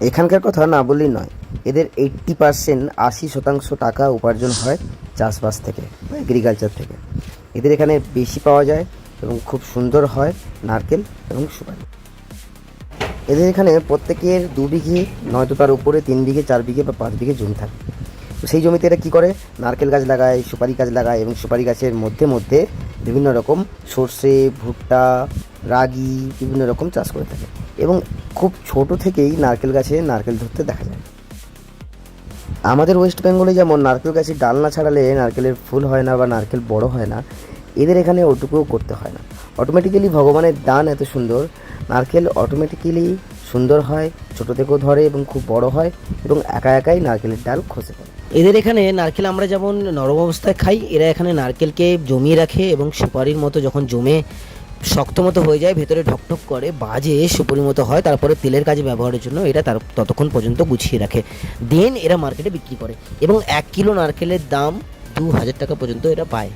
এখানকার কথা না বললেই নয়। এদের এইট্টি পার্সেন্ট আশি শতাংশ টাকা উপার্জন হয় চাষবাস থেকে বা এগ্রিকালচার থেকে। এদের এখানে বেশি পাওয়া যায় এবং খুব সুন্দর হয় নারকেল এবং সুপারি। এদের এখানে প্রত্যেকের দু বিঘে, নয়তো তার উপরে তিন বিঘে, চার বিঘে বা পাঁচ বিঘে জমি থাকে। সেই জমিতে এরা কী করে? নারকেল গাছ লাগায়, সুপারি গাছ লাগায় এবং সুপারি গাছের মধ্যে মধ্যে বিভিন্ন রকম সর্ষে, ভুট্টা, রাগি বিভিন্ন রকম চাষ করে থাকে এবং খুব ছোট থেকেই নারকেল গাছে নারকেল ধরতে দেখা যায়। আমাদের ওয়েস্ট বেঙ্গলে যেমন নারকেল গাছের ডাল না ছাড়ালে নারকেলের ফুল হয় না বা নারকেল বড় হয় না, এদের এখানে ওটুকুও করতে হয় না। অটোমেটিক্যালি ভগবানের দান এত সুন্দর, নারকেল অটোমেটিক্যালি সুন্দর হয়, ছোটো থেকেও ধরে এবং খুব বড় হয় এবং একা একাই নারকেলের ডাল খসে পড়ে। এদের এখানে নারকেল আমরা যেমন নরম অবস্থায় খাই, এরা এখানে নারকেলকে জমিয়ে রাখে এবং সুপারির মতো যখন জমে শক্ত মতো হয়ে যায়, ভেতরে ঢকঢক করে বাজে সুপারির মতো হয়, তারপরে তেলের কাজে ব্যবহারের জন্য এরা তার ততক্ষণ পর্যন্ত গুছিয়ে রাখে। দেন এরা মার্কেটে বিক্রি করে এবং এক কিলো নারকেলের দাম দু হাজার টাকা পর্যন্ত এরা পায়।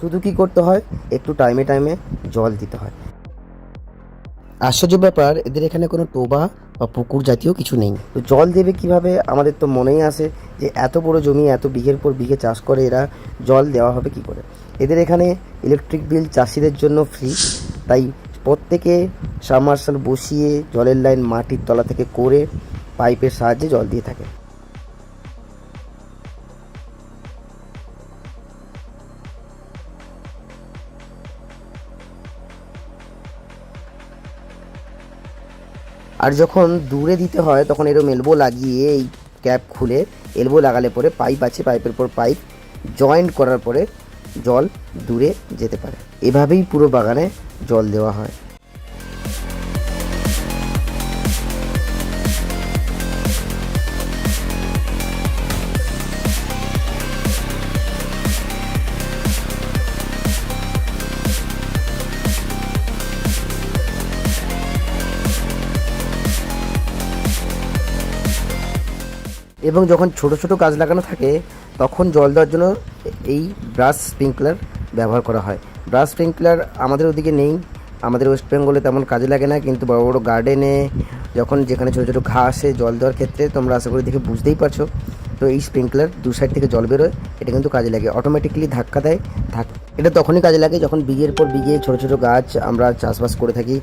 শুধু কি করতে হয়? একটু টাইমে টাইমে জল দিতে হয়। আশ্চর্য ব্যাপার, এদের এখানে কোনো টোবা বা পুকুর জাতীয় কিছু নেই। তো জল দেবে কীভাবে? আমাদের তো মনেই আসে যে এত বড় জমি, এত বিঘের পর বিঘে চাষ করে এরা জল দেওয়া হবে কি করে? এদের এখানে ইলেকট্রিক বিল চাষিদের জন্য ফ্রি তাই প্রত্যেকে সাবমার্শাল বসিয়ে জলের লাইন মাটির তলা থেকে করে পাইপের সাহায্যে জল দিয়ে থাকে। আর যখন দূরে দিতে হয়, তখন এরম এলবো লাগিয়ে এই ক্যাপ খুলে এলবো লাগালে পরে পাইপ আছে পাইপের পর পাইপ জয়েন্ট করার পরে জল দূরে যেতে পারে। এভাবেই পুরো বাগানে জল দেওয়া হয়। এবং যখন ছোট ছোট গাছ লাগানো থাকে, তখন জল দেওয়ার জন্য এই ব্রাশ স্প্রিংকলার ব্যবহার করা হয়। ব্রাশ স্প্রিংকলার আমাদের ওদিকে নেই, আমাদের ওয়েস্ট বেঙ্গলে তেমন কাজে লাগে না, কিন্তু বড় বড় গার্ডেনে যখন যেখানে ছোটো ছোটো ঘাসে জল দেওয়ার ক্ষেত্রে তোমরা আশা করি দেখে বুঝতেই পারছ, তো এই স্প্রিংকলার দু সাইড থেকে জল বেরোয়, এটা কিন্তু কাজে লাগে। অটোমেটিক্যালি ধাক্কা দেয়, ধাক, এটা তখনই কাজে লাগে যখন বিঘের পর বিঘে ছোটো ছোটো গাছ আমরা চাষবাস করে থাকি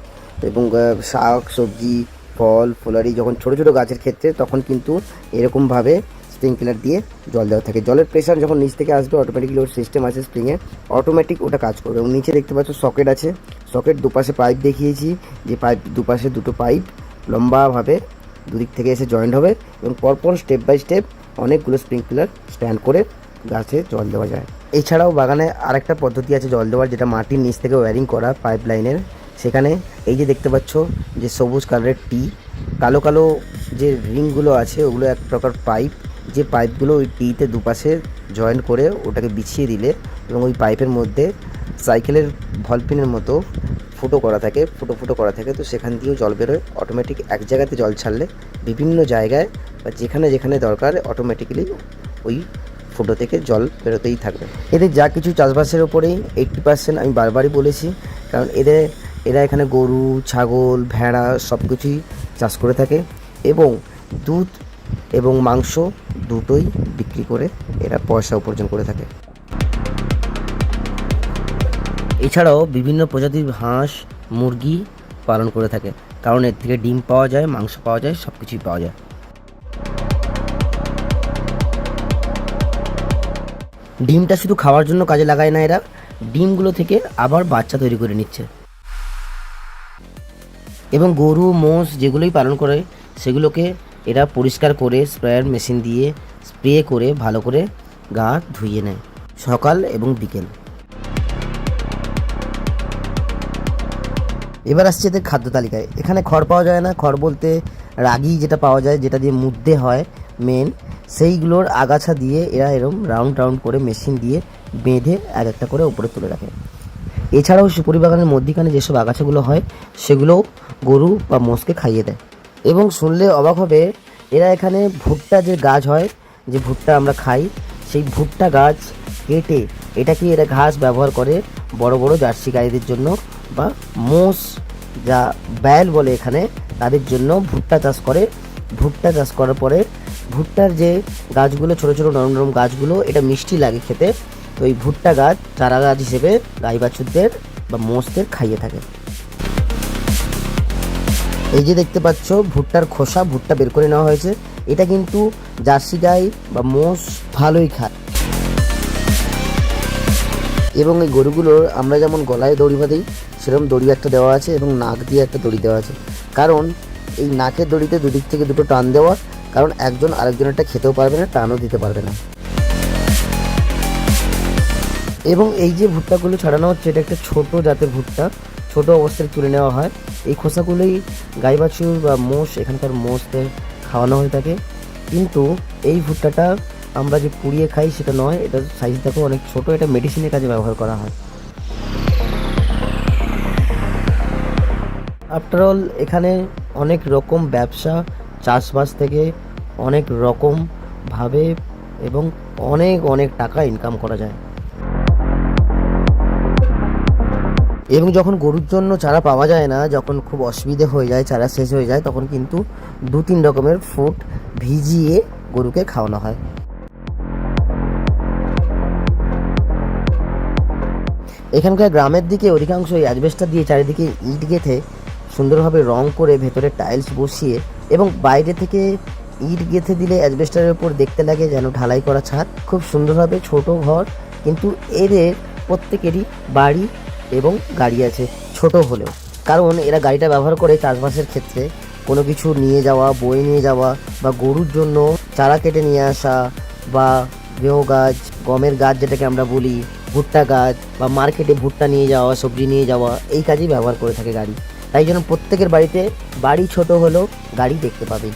এবং শাক, সবজি ফল, ফলারি যখন ছোটো ছোটো গাছের ক্ষেত্রে তখন কিন্তু এরকমভাবে স্প্রিংকলার দিয়ে জল দেওয়া থাকে। জলের প্রেশার যখন নিচ থেকে আসবে অটোমেটিকলি ওর সিস্টেম আছে স্প্রিংয়ে অটোমেটিক ওটা কাজ করবে। এবং নিচে দেখতে পাচ্ছ সকেট আছে। সকেট দুপাশে পাইপ দেখিয়েছি যে পাইপ দুপাশে দুটো পাইপ লম্বাভাবে দুদিক থেকে এসে জয়েন্ট হবে এবং পরপর স্টেপ বাই স্টেপ অনেকগুলো স্প্রিংকলার স্ট্যান্ড করে গাছে জল দেওয়া যায়। এছাড়াও বাগানে আরেকটা পদ্ধতি আছে জল দেওয়ার, যেটা মাটির নিচ থেকে ওয়্যারিং করা পাইপ লাইনের সেখানে এই যে দেখতে পাচ্ছ যে সবুজ কালারের টি, কালো কালো যে রিংগুলো আছে ওগুলো এক প্রকার পাইপ, যে পাইপগুলো ওই টিতে দুপাশে জয়েন করে ওটাকে বিছিয়ে দিলে এবং ওই পাইপের মধ্যে সাইকেলের ভলপিনের মতো ফুটো করা থাকে, ফুটো ফুটো করা থাকে, তো সেখান দিয়েও জল বেরোয়। অটোমেটিক এক জায়গাতে জল ছাড়লে বিভিন্ন জায়গায় বা যেখানে যেখানে দরকার অটোমেটিক্যালি ওই ফুটো থেকে জল বেরোতেই থাকবে। এদের যা কিছু চাষবাসের ওপরেই এইট্টি পার্সেন্ট আমি বারবারই বলেছি, কারণ এদের এরা এখানে গরু, ছাগল, ভেড়া সব কিছুই চাষ করে থাকে এবং দুধ এবং মাংস দুটোই বিক্রি করে এরা পয়সা উপার্জন করে থাকে। এছাড়াও বিভিন্ন প্রজাতির হাঁস, মুরগি পালন করে থাকে। কারণ এর থেকে ডিম পাওয়া যায়, মাংস পাওয়া যায় সব কিছুই পাওয়া যায়। ডিমটা শুধু খাওয়ার জন্য কাজে লাগায় না এরা। ডিমগুলো থেকে আবার বাচ্চা তৈরি করে নিচ্ছে। এবং গরু, মোষ যেগুলোই পালন করে, সেগুলোকে এরা পরিষ্কার করে, স্প্রেয়ার মেশিন দিয়ে স্প্রে করে, ভালো করে গা ধুইয়ে নেয় সকাল এবং বিকেল। এবার আসছে এদের খাদ্য তালিকায়। এখানে খড় পাওয়া যায় না। খড় বলতে রাগি যেটা পাওয়া যায়, যেটা দিয়ে মুদ্দে হয় মেন সেইগুলোর আগাছা দিয়ে এরা এরম রাউন্ড রাউন্ড করে মেশিন দিয়ে বেঁধে এক একটা করে উপরে তুলে রাখে। এছাড়াও সুপুরি বাগানের মধ্যিখানে যেসব আগাছাগুলো হয়, সেগুলোও গরু বা মোষকে খাইয়ে দেয়। এবং শুনলে অবাক হবে, এরা এখানে ভুট্টা যে গাছ হয়, যে ভুট্টা আমরা খাই, সেই ভুট্টা গাছ কেটে এটাকে এরা ঘাস ব্যবহার করে বড় বড় জার্সি গাড়িদের জন্য বা মোষ যা ব্যাল বলে এখানে, তাদের জন্য ভুট্টা চাষ করে। ভুট্টা চাষ করার পরে ভুট্টার যে গাছগুলো, ছোট ছোট নরম নরম গাছগুলো, এটা মিষ্টি লাগে খেতে। তো এই ভুট্টা গাছ চারা গাছ হিসেবে গাই বাছুরদের বা মোষদের খাইয়ে থাকে। এই যে দেখতে পাচ্ছ, ভুট্টার খোসা, ভুট্টা বের করে নেওয়া হয়েছে। এটা কিন্তু জার্সি গাই বা মোষ ভালোই খায়। এবং এই গরুগুলোর আমরা যেমন গলায় দড়ি বাঁধি, সেরকম দড়ি একটা দেওয়া আছে এবং নাক দিয়ে একটা দড়ি দেওয়া আছে। কারণ এই নাকের দড়িতে দুদিক থেকে দুটো টান দেওয়া, কারণ একজন আরেকজনেরটা খেতেও পারবে না, টানও দিতে পারবে না। এবং এই যে ভুট্টাগুলো ছাড়ানো হচ্ছে, এটা একটা ছোট জাতের ভুট্টা। ছোট অবস্থায় তুলে নেওয়া হয়। এই খোসাগুলোই গাই বাছুর বা মোষ, এখানকার মোষদের খাওয়ানো হয়ে থাকে। কিন্তু এই ভুট্টাটা আমরা যে পুড়িয়ে খাই সেটা নয়, এটা সাইজ দেখো অনেক ছোট, এটা মেডিসিনের কাজে ব্যবহার করা হয়। আফটার অল এখানে অনেক রকম ব্যবসা, চাষবাস থেকে অনেক রকম ভাবে এবং অনেক অনেক টাকা ইনকাম করা যায়। এবং যখন গরুর জন্য চারা পাওয়া যায় না, যখন খুব অসুবিধে হয়ে যায়, চারা শেষ হয়ে যায়, তখন কিন্তু দু তিন রকমের ফুড ভিজিয়ে গরুকে খাওয়ানো হয়। এখানকার গ্রামের দিকে অধিকাংশ এই অ্যাজবেস্টার দিয়ে চারিদিকে ইট গেঁথে সুন্দরভাবে রং করে ভেতরে টাইলস বসিয়ে এবং বাইরে থেকে ইট গেঁথে দিলে অ্যাজবেস্টারের উপর দেখতে লাগে যেন ঢালাই করা ছাদ। খুব সুন্দরভাবে ছোট ঘর, কিন্তু এদের প্রত্যেকেরই বাড়ি এবং গাড়ি আছে ছোট হলেও। কারণ এরা গাড়িটা ব্যবহার করে চাষবাসের ক্ষেত্রে কোনো কিছু নিয়ে যাওয়া, বয়ে নিয়ে যাওয়া বা গরুর জন্য চারা কেটে নিয়ে আসা বা গেঁহু গাছ, গমের গাছ যেটাকে আমরা বলি, ভুট্টা গাছ বা মার্কেটে ভুট্টা নিয়ে যাওয়া, সবজি নিয়ে যাওয়া, এই কাজেই ব্যবহার করে থাকে গাড়ি। তাই জন্য প্রত্যেকের বাড়িতে বাড়ি ছোট হলেও গাড়ি দেখতে পাবে।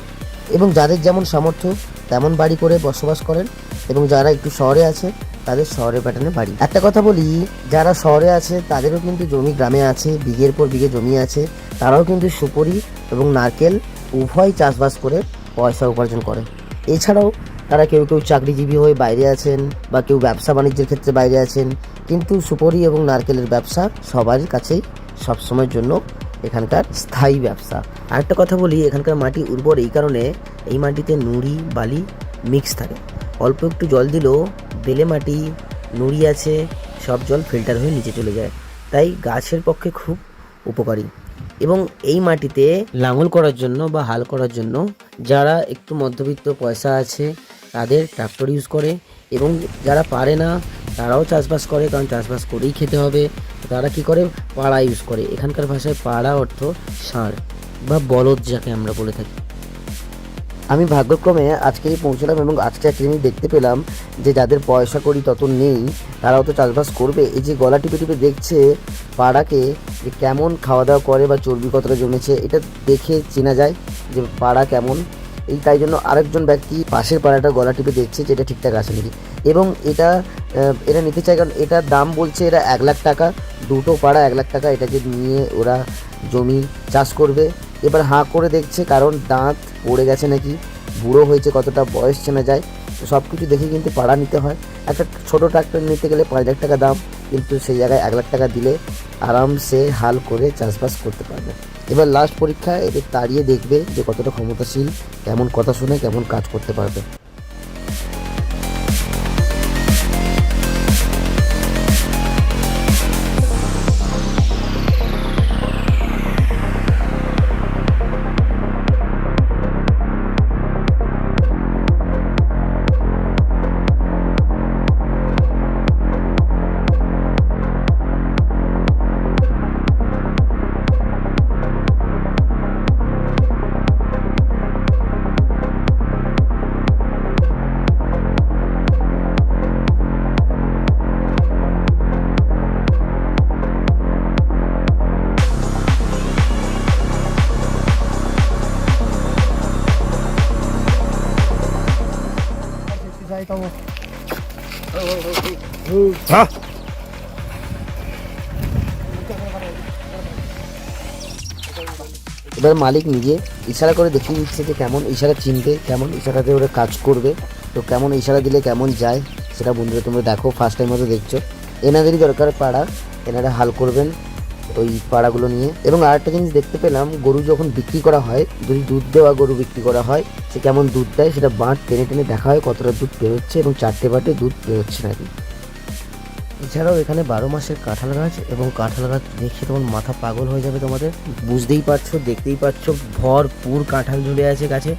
এবং যাদের যেমন সামর্থ্য তেমন বাড়ি করে বসবাস করেন এবং যারা একটু শহরে আছে তাদের শহরে প্যাটার্নে বাড়ি। একটা কথা বলি, যারা শহরে আছে, তাদেরও কিন্তু জমি গ্রামে আছে, বিঘের পর বিঘে জমি আছে। তারাও কিন্তু সুপরি এবং নারকেল উভয় চাষবাস করে পয়সা উপার্জন করে। এছাড়াও তারা কেউ কেউ চাকরিজীবী হয়ে বাইরে আছেন বা কেউ ব্যবসা বাণিজ্যের ক্ষেত্রে বাইরে আছেন। কিন্তু সুপরি এবং নারকেলের ব্যবসা সবার কাছেই সবসময়ের জন্য এখানকার স্থায়ী ব্যবসা। আরেকটা কথা বলি, এখানকার মাটি উর্বর এই কারণে এই মাটিতে নুড়ি, বালি মিক্স থাকে। অল্প একটু জল দিলেও বেলে মাটি, নুড়ি আছে, সব জল ফিল্টার হয়ে নিচে চলে যায়। তাই গাছের পক্ষে খুব উপকারী। এবং এই মাটিতে লাঙল করার জন্য বা হাল করার জন্য যারা একটু মধ্যবিত্ত পয়সা আছে, তাদের ট্রাক্টর ইউজ করে এবং যারা পারে না, তারাও চাষবাস করে, কারণ চাষবাস করেই খেতে হবে। তারা কি করে? পাড়া ইউজ করে। এখানকার ভাষায় পাড়া অর্থ ষাঁড় বা বলদ যাকে আমরা বলে থাকি। আমি ভাগ্যক্রমে আজকেই পৌঁছলাম এবং আজকে একটা জিনিস দেখতে পেলাম যে যাদের পয়সা করি তত নেই, তারাও তো চাষবাস করবে। এই যে গলা টিপে টিপে দেখছে পাড়াকে যে কেমন খাওয়া দাওয়া করে বা চর্বি কতটা জমেছে, এটা দেখে চেনা যায় যে পাড়া কেমন। এই তাই জন্য আরেকজন ব্যক্তি পাশের পাড়াটা গলা টিপে দেখছে যে এটা ঠিকঠাক আছে নাকি। এবং এটা এটা নিতে চায় কারণ এটার দাম বলছে এরা এক লাখ টাকা, দুটো পাড়া এক লাখ টাকা এটাকে নিয়ে ওরা জমি চাষ করবে। এবার হাঁ করে দেখছে কারণ দাঁত পড়ে গেছে নাকি, বুড়ো হয়েছে কতটা বয়স চেনা যায় সব কিছু দেখে কিন্তু পাড়া নিতে হয়। একটা ছোটো ট্রাক্টর নিতে গেলে পাঁচ লাখ টাকা দাম, কিন্তু সেই জায়গায় এক লাখ টাকা দিলে আরামসে হাল করে চাষবাস করতে পারবে। এবার লাস্ট পরীক্ষা এদের তাড়িয়ে দেখবে যে কতটা ক্ষমতাশীল, কেমন কথা শুনে কেমন কাজ করতে পারবে। এবার মালিক নিজে ইশারা করে দেখিয়ে দিচ্ছে যে কেমন ইশারা চিনবে, কেমন ইশারাতে ওরা কাজ করবে, তো কেমন ইশারা দিলে কেমন যায় সেটা বন্ধুরা তোমরা দেখো ফার্স্ট টাইম হয়তো দেখছ। এনাদেরই দরকার পাড়া, এনারা হাল করবেন ওই পাড়াগুলো নিয়ে। এবং আরেকটা জিনিস দেখতে পেলাম, গরু যখন বিক্রি করা হয়, যদি দুধ দেওয়া গরু বিক্রি করা হয়, সে কেমন দুধ দেয় সেটা বাঁট টেনে টেনে দেখা হয় কতটা দুধ বেরোচ্ছে এবং চারটে বাটে দুধ বেরোচ্ছে নাকি। এছাড়াও এখানে বারো মাসের কাঁঠাল গাছ এবং কাঁঠাল গাছ দেখে তোমার মাথা পাগল হয়ে যাবে তোমাদের। বুঝতেই পারছ, দেখতেই পাচ্ছ ভরপুর কাঁঠাল ঝুলে আছে গাছে।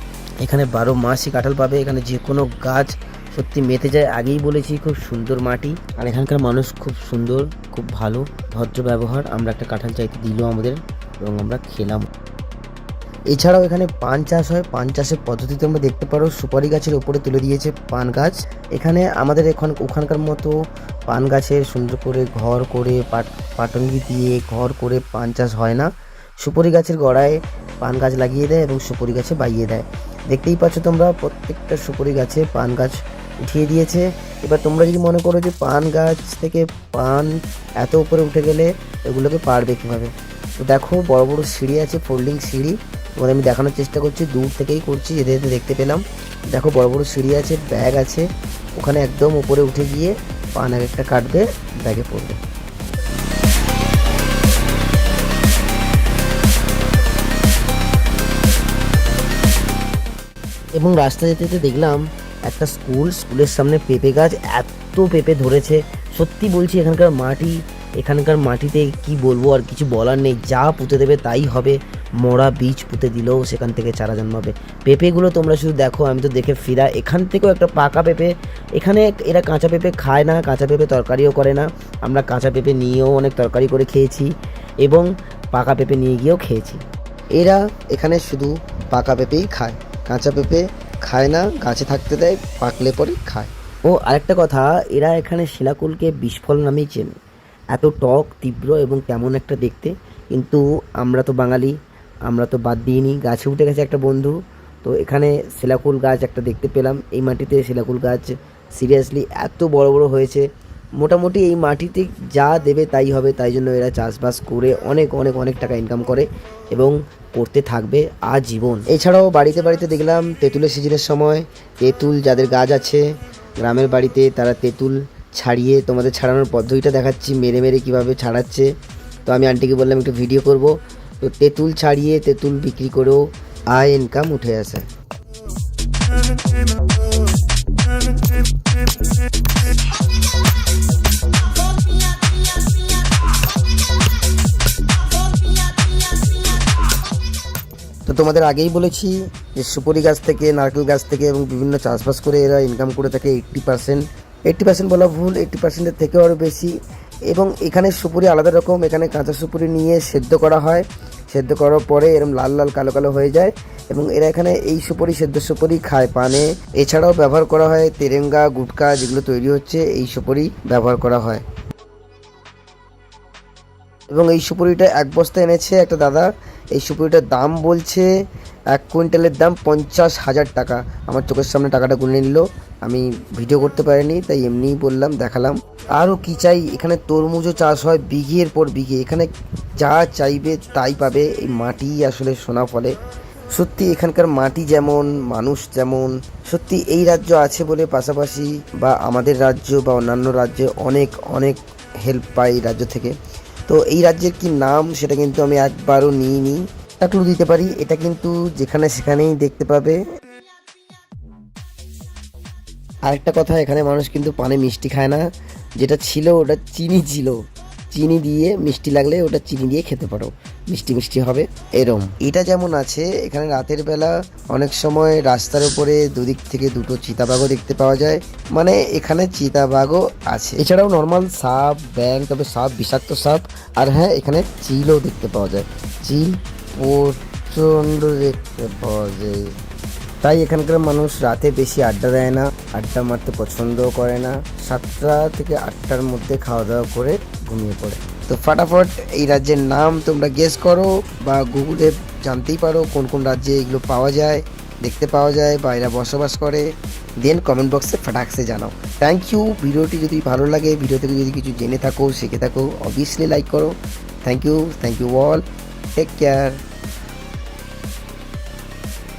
এখানে বারো মাসই কাঁঠাল পাবে, এখানে যে কোনো গাছ সত্যি মেতে যায়। আগেই বলেছি, খুব সুন্দর মাটি। আর এখানকার মানুষ খুব সুন্দর, খুব ভালো, ভদ্র ব্যবহার। আমরা একটা কাঁঠাল চাইতে দিল আমাদের এবং আমরা খেলাম। এছাড়াও এখানে পান চাষ হয়। পান চাষের পদ্ধতি তোমরা দেখতে পারো। সুপারি গাছের উপরে তুলে দিয়েছে পান গাছ। এখানে আমাদের এখন ওখানকার মতো পান গাছের সুন্দর করে ঘর করে, পাট পাটঙ্গি দিয়ে ঘর করে পান চাষ হয় না। সুপারি গাছের গোড়ায় পান গাছ লাগিয়ে দেয় এবং সুপারি গাছে বাইয়ে দেয়। দেখতেই পাচ্ছ তোমরা, প্রত্যেকটা সুপারি গাছে পান গাছ উঠিয়ে দিয়েছে। এবার তোমরা যদি মনে করো যে পান গাছ থেকে পান এত উপরে উঠে গেলে এগুলোকে পারবে কীভাবে? তো দেখো, বড় বড় সিঁড়ি আছে, ফোল্ডিং সিঁড়ি। তোমাদের আমি দেখানোর চেষ্টা করছি, দূর থেকেই করছি, যেতে যেতে দেখতে পেলাম। দেখো, বড় বড় সিঁড়ি আছে, ব্যাগ আছে। ওখানে একদম উপরে উঠে গিয়ে পান এক একটা কাটবে, ব্যাগে পড়বে। এবং রাস্তা যেতে যেতে দেখলাম একটা স্কুল, স্কুলের সামনে পেঁপে গাছ এত পেঁপে ধরেছে। সত্যি বলছি, এখানকার মাটি, এখানকার মাটিতে কি বলব আর কিছু বলার নেই। যা পুঁতে দেবে তাই হবে। মরা বীজ পুঁতে দিলেও সেখান থেকে চারা জন্মাবে। পেঁপেগুলো তোমরা শুধু দেখো, আমি তো দেখে ফিরা। এখান থেকেও একটা পাকা পেঁপে। এখানে এরা কাঁচা পেঁপে খায় না, কাঁচা পেঁপে তরকারিও করে না। আমরা কাঁচা পেঁপে নিয়েও অনেক তরকারি করে খেয়েছি এবং পাকা পেঁপে নিয়ে গিয়েও খেয়েছি। এরা এখানে শুধু পাকা পেঁপেই খায়। কাঁচা পেঁপে খায় না, গাছে থাকতে দেয়, পাকলে পরে খায়। ও, আরেকটা কথা, এরা এখানে শিলাকুলকে বিস্ফল নামেই চেনে। এত টক, তীব্র এবং কেমন একটা দেখতে। কিন্তু আমরা তো বাঙালি, আমরা তো বাদ দিইনি। গাছে উঠে গেছে একটা বন্ধু, তো এখানে শিলাকুল গাছ একটা দেখতে পেলাম। এই মাটিতে শিলাকুল গাছ সিরিয়াসলি এত বড় বড় হয়েছে। মোটামুটি এই মাটিতে যা দেবে তাই হবে, তাই জন্য এরা চাষবাস করে অনেক অনেক অনেক টাকা ইনকাম করে এবং করতে থাকবে আজীবন। এছাড়াও বাড়িতে বাড়িতে দেখলাম তেঁতুলের সিজনের সময় তেঁতুল যাদের গাছ আছে, গ্রামের বাড়িতে তারা তেঁতুল ছাড়িয়ে তোমাদের ছাড়ানোর পদ্ধতিটা দেখাচ্ছি, মেরে মেরে কীভাবে ছাড়াচ্ছে। তো আমি আন্টিকে বললাম একটু ভিডিও করব। তো তেঁতুল ছাড়িয়ে তেঁতুল বিক্রি করেও আয় ইনকাম উঠে আসে। তো তোমাদের আগেই বলেছি যে সুপারি গাছ থেকে, নারকেল গাছ থেকে এবং বিভিন্ন চাষবাস করে এরা ইনকাম করে থাকে এইট্টি পার্সেন্ট এইট্টি পার্সেন্ট বলা ভুল এইট্টি পার্সেন্টের থেকেও আরও বেশি। এবং এখানে সুপুরি আলাদা রকম, এখানে কাঁচা সুপুরি নিয়ে সেদ্ধ করা হয়। সেদ্ধ করার পরে এরকম লাল লাল, কালো কালো হয়ে যায় এবং এরা এখানে এই সুপুরি সেদ্ধ সুপুরি খায় পানে। এছাড়াও ব্যবহার করা হয় তেরেঙ্গা, গুটকা যেগুলো তৈরি হচ্ছে, এই সুপুরি ব্যবহার করা হয়। এবং এই সুপুরিটা এক বস্তা এনেছে একটা দাদা। এই সুপুরিটার দাম বলছে এক কুইন্টালের দাম পঞ্চাশ হাজার টাকা। আমার চোখের সামনে টাকাটা গুনে নিল। আমি ভিডিও করতে পারিনি, তাই এমনিই বললাম, দেখালাম। আরও কি চাই? এখানে তরমুজও চাষ হয় বিঘের পর বিঘে। এখানে যা চাইবে তাই পাবে। এই মাটি আসলে সোনা ফলে। সত্যি এখানকার মাটি যেমন, মানুষ যেমন, সত্যি এই রাজ্য আছে বলে পাশাপাশি বা আমাদের রাজ্য বা অন্যান্য রাজ্যে অনেক অনেক হেল্প পাই রাজ্য থেকে। তো এই রাজ্যের কি নাম সেটা কিন্তু আমি একবারও নিইনি। একটা ক্লু দিতে পারি? এটা কিন্তু যেখানে সেখানেই দেখতে পাবে। আরেকটা কথা, এখানে মানুষ কিন্তু পানে মিষ্টি খায় না। যেটা ছিল, ওটা চিনি ছিল। চিনি দিয়ে মিষ্টি লাগলে ওটা চিনি দিয়ে খেতে পারো। মিষ্টি মিষ্টি হবে। এরম। এটা যেমন আছে, এখানে রাতের বেলা অনেক সময় রাস্তার উপরে দুদিক থেকে দুটো চিতাবাঘও দেখতে পাওয়া যায়। মানে এখানে চিতাবাঘও আছে। এছাড়াও নর্মাল সাপ ব্যাং তবে সাপ, বিষাক্ত সাপ, আর হ্যাঁ এখানে চিলও দেখতে পাওয়া যায়। চিল প্রচণ্ড দেখতে পাওয়া যায়। তাই এখানকার মানুষ রাতে বেশি আড্ডা দেয় না, আড্ডা মারতে পছন্দও করে না। সাতটা থেকে আটটার মধ্যে খাওয়া দাওয়া করে ঘুমিয়ে পড়ে। তো ফাটাফট এই রাজ্যের নাম তোমরা গেস করো বা গুগলে জানতেই পারো কোন কোন রাজ্যে এগুলো পাওয়া যায়, দেখতে পাওয়া যায় বা এরা বসবাস করে। দেন কমেন্ট বক্সে ফাটাক্সে জানাও। থ্যাংক ইউ ভিডিওটি যদি ভালো লাগে, ভিডিও থেকে যদি কিছু জেনে থাকো, শিখে থাকো অবভিয়াসলি লাইক করো। Thank you thank you all take care